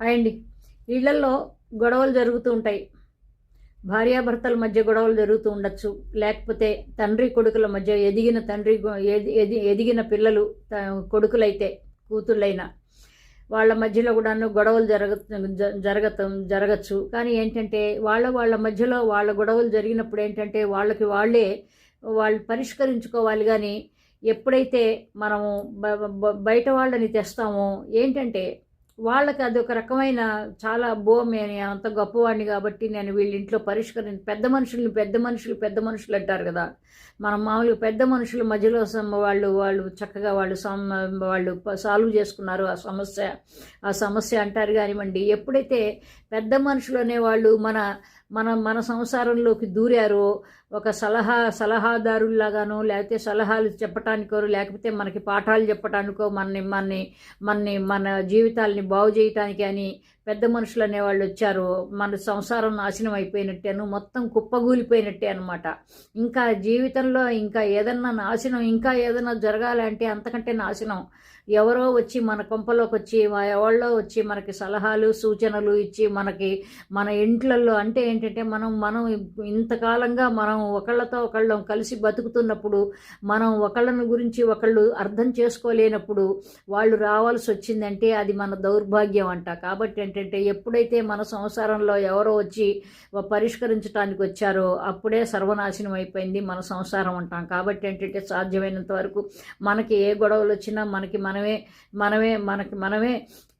అయండి. అండి ఇళ్ళల్లో గొడవలు జరుగుతూ ఉంటాయి. భార్యాభర్తల మధ్య గొడవలు జరుగుతూ ఉండొచ్చు. లేకపోతే తండ్రి కొడుకుల మధ్య ఎదిగిన తండ్రి ఎది- ఎదిగిన పిల్లలు త- కొడుకులైతే కూతుళ్ళైనా వాళ్ళ మధ్యలో కూడాను గొడవలు జరగ జరగతం జరగచ్చు. కానీ ఏంటంటే వాళ్ళ వాళ్ళ మధ్యలో వాళ్ళ గొడవలు జరిగినప్పుడు ఏంటంటే వాళ్ళకి వాళ్ళే వాళ్ళు పరిష్కరించుకోవాలి కానీ ఎప్పుడైతే మనము బయట వాళ్ళని తెస్తామో ఏంటంటే వాళ్ళకి అది ఒక రకమైన చాలా బో నేను అంత గొప్పవాడిని కాబట్టి నేను వీళ్ళ ఇంట్లో పరిష్కరి పెద్ద మనుషులు పెద్ద మనుషులు పెద్ద మనుషులు అంటారు కదా. మనం మామూలుగా పెద్ద మనుషులు మధ్యలో వాళ్ళు వాళ్ళు చక్కగా వాళ్ళు వాళ్ళు సాల్వ్ చేసుకున్నారు ఆ సమస్య ఆ సమస్య అంటారు కానివ్వండి. ఎప్పుడైతే పెద్ద మనుషులు అనేవాళ్ళు మన మన మన సంసారంలోకి దూరారో ఒక సలహా సలహాదారుల్లాగానో లేకపోతే సలహాలు చెప్పటానికో లేకపోతే మనకి పాఠాలు చెప్పటానికో మనని మనని మనని మన జీవితాలని బాగు చేయటానికి అని పెద్ద మనుషులు అనేవాళ్ళు వచ్చారు మన సంసారం నాశనం అయిపోయినట్టేను మొత్తం కుప్పగూలిపోయినట్టే అనమాట ఇంకా జీవితంలో ఇంకా ఏదన్నా నాశనం ఇంకా ఏదైనా జరగాలంటే అంతకంటే నాశనం. ఎవరో వచ్చి మన కొంపలోకి వచ్చి ఎవరో వచ్చి మనకి సలహాలు సూచనలు ఇచ్చి మనకి మన ఇంట్లల్లో అంటే ఏంటంటే మనం మనం ఇంతకాలంగా మనం ఒకళ్ళతో ఒకళ్ళం కలిసి బతుకుతున్నప్పుడు మనం ఒకళ్ళని గురించి ఒకళ్ళు అర్థం చేసుకోలేనప్పుడు వాళ్ళు రావాల్సి వచ్చిందంటే అది మన దౌర్భాగ్యం అంట. కాబట్టి ఏంటంటే ఎప్పుడైతే మన సంసారంలో ఎవరో వచ్చి పరిష్కరించడానికి వచ్చారో అప్పుడే సర్వనాశనం అయిపోయింది మన సంసారం అంటాం. కాబట్టి ఏంటంటే సాధ్యమైనంత వరకు మనకి ఏ గొడవలు వచ్చినా మనకి మన మనమే మనమే మనకి మనమే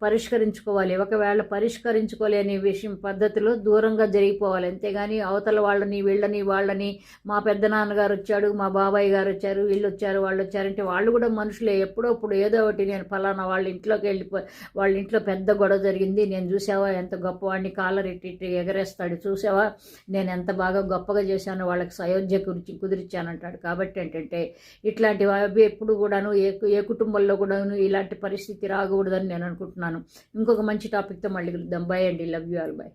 పరిష్కరించుకోవాలి. ఒకవేళ పరిష్కరించుకోలేని విషయం పద్ధతిలో దూరంగా జరిగిపోవాలి. అంతేగాని అవతల వాళ్ళని వీళ్ళని వాళ్ళని మా పెద్ద నాన్నగారు వచ్చాడు మా బాబాయ్ గారు వచ్చారు వీళ్ళు వచ్చారు వాళ్ళు వచ్చారంటే వాళ్ళు కూడా మనుషులే. ఎప్పుడో ఇప్పుడు ఏదో ఒకటి నేను ఫలానా వాళ్ళ ఇంట్లోకి వెళ్ళిపో వాళ్ళ ఇంట్లో పెద్ద గొడవ జరిగింది. నేను చూసావా ఎంత గొప్పవాడిని? కాలర్ ఇట్టి ఇట్టి ఎగరేస్తాడు. చూసావా? నేను ఎంత బాగా గొప్పగా చేశాను వాళ్ళకి సయోధ్య కురిచి కుదిరిచ్చానంటాడు. కాబట్టి ఏంటంటే ఇట్లాంటి అవి ఎప్పుడు కూడాను ఏ ఏ కుటుంబంలో కూడాను ఇలాంటి పరిస్థితి రాకూడదని నేను అనుకుంటున్నాను. ఇంకొక మంచి టాపిక్తో మళ్ళీ కలుద్దాం. బాయ్ అండి. Love you all bye